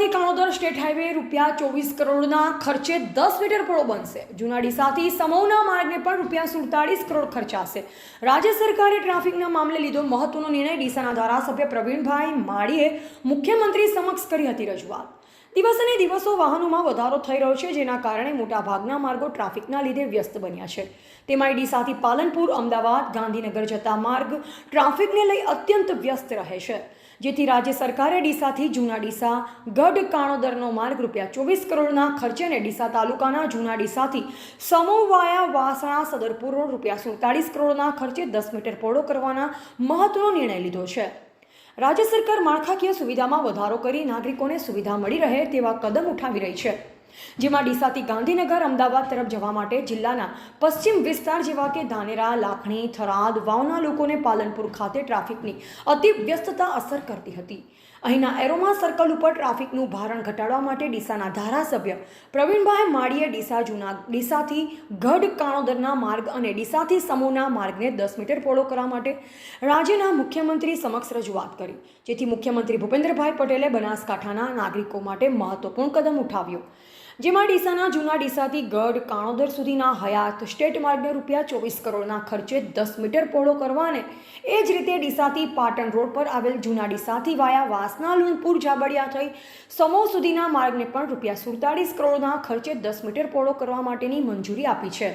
ડીસાથી Kanodar state highway રૂપિયા ચોવીસ કરોડના ખર્ચે દસ મીટર પહોળો બનશે. જૂના ડીસાથી સમૌના માર્ગને પણ રૂપિયા સુડતાળીસ કરોડ ખર્ચાશે. રાજ્ય સરકારે ટ્રાફિકના મામલે લીધો મહત્વનો નિર્ણય ડીસાના ધારાસભ્ય પ્રવીણભાઈ માળીએ મુખ્યમંત્રી સમક્ષ કરી હતી રજૂઆત. દિવસે દિવસો વાહનોમાં વધારો થઈ રહ્યો છે, જેના કારણે મોટાભાગના માર્ગો ટ્રાફિકના લીધે વ્યસ્ત બન્યા છે. તેમાં ડીસાથી પાલનપુર, અમદાવાદ, ગાંધીનગર જતા માર્ગ ટ્રાફિકને લઈ અત્યંત વ્યસ્ત રહે છે. જેથી રાજ્ય સરકારે ડીસાથી જૂના ડીસા, ગઢ કાણોદરનો માર્ગ રૂપિયા ચોવીસ કરોડના ખર્ચે અને ડીસા તાલુકાના જૂના ડીસાથી સમોવાયા વાસણા સદરપુર રોડ રૂપિયા સુડતાલીસ કરોડના ખર્ચે દસ મીટર પહોળો કરવાના મહત્વનો નિર્ણય લીધો છે. રાજ્ય સરકાર માળખાકીય સુવિધામાં વધારો કરી નાગરિકોને સુવિધા મળી રહે તેવા કદમ ઉઠાવી રહી છે. જેમાં ડીસાથી ગાંધીનગર, અમદાવાદ તરફ જવા માટે જિલ્લાના પશ્ચિમ વિસ્તાર જેવા કે ધાનેરા, લાખણી, થરાદ વાવના લોકોને પાલનપુર ખાતે ટ્રાફિકની અતિ વ્યસ્તતા અસર કરતી હતી. અહીંના એરોમા સર્કલ ઉપર ટ્રાફિકનું ભારણ ઘટાડવા માટે ડીસાના ધારાસભ્ય પ્રવીણભાઈ માળીએ ડીસા જૂના ડીસાથી ગઢ કાણોદરના માર્ગ અને ડીસાથી સમૂહના માર્ગને દસ મીટર પહોળો કરવા માટે રાજ્યના મુખ્યમંત્રી સમક્ષ રજૂઆત કરી. જેથી મુખ્યમંત્રી ભૂપેન્દ્રભાઈ પટેલે બનાસકાંઠાના નાગરિકો માટે મહત્વપૂર્ણ કદમ ઉઠાવ્યો. જેમાં ડીસાના જૂના ડીસાથી ગઢ કાણોદર સુધીના હયાત સ્ટેટ માર્ગને રૂપિયા ચોવીસ કરોડના ખર્ચે દસ મીટર પહોળો કરવા અને એ જ રીતે ડીસાથી પાટણ રોડ પર આવેલ જૂના ડીસાથી વાયા વાસના લુનપુર જાબડિયા થઈ સમો સુધીના માર્ગને પણ રૂપિયા સુડતાલીસ કરોડના ખર્ચે દસ મીટર પહોળો કરવા માટેની મંજૂરી આપી છે.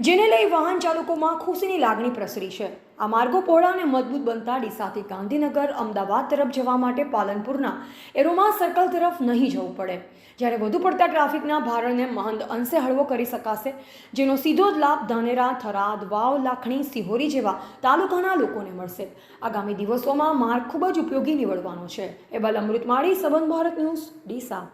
જેને લઈ વાહન ચાલકોમાં ખુશીની લાગણી પ્રસરી છે. આ માર્ગો પહોળા અને મજબૂત બનતા ડીસાથી ગાંધીનગર, અમદાવાદ તરફ જવા માટે પાલનપુરના એરોમા સર્કલ તરફ નહીં જવું પડે. જ્યારે વધુ પડતા ટ્રાફિકના ભારણને મહંત અંશે હળવો કરી શકાશે, જેનો સીધો જ લાભ ધાનેરા, થરાદ, વાવ, લાખણી, સિહોરી જેવા તાલુકાના લોકોને મળશે. આગામી દિવસોમાં માર્ગ ખૂબ જ ઉપયોગી નીવડવાનો છે. એ બાલ અમૃતમાળી સંબંધ ભારત ન્યૂઝ, ડીસા.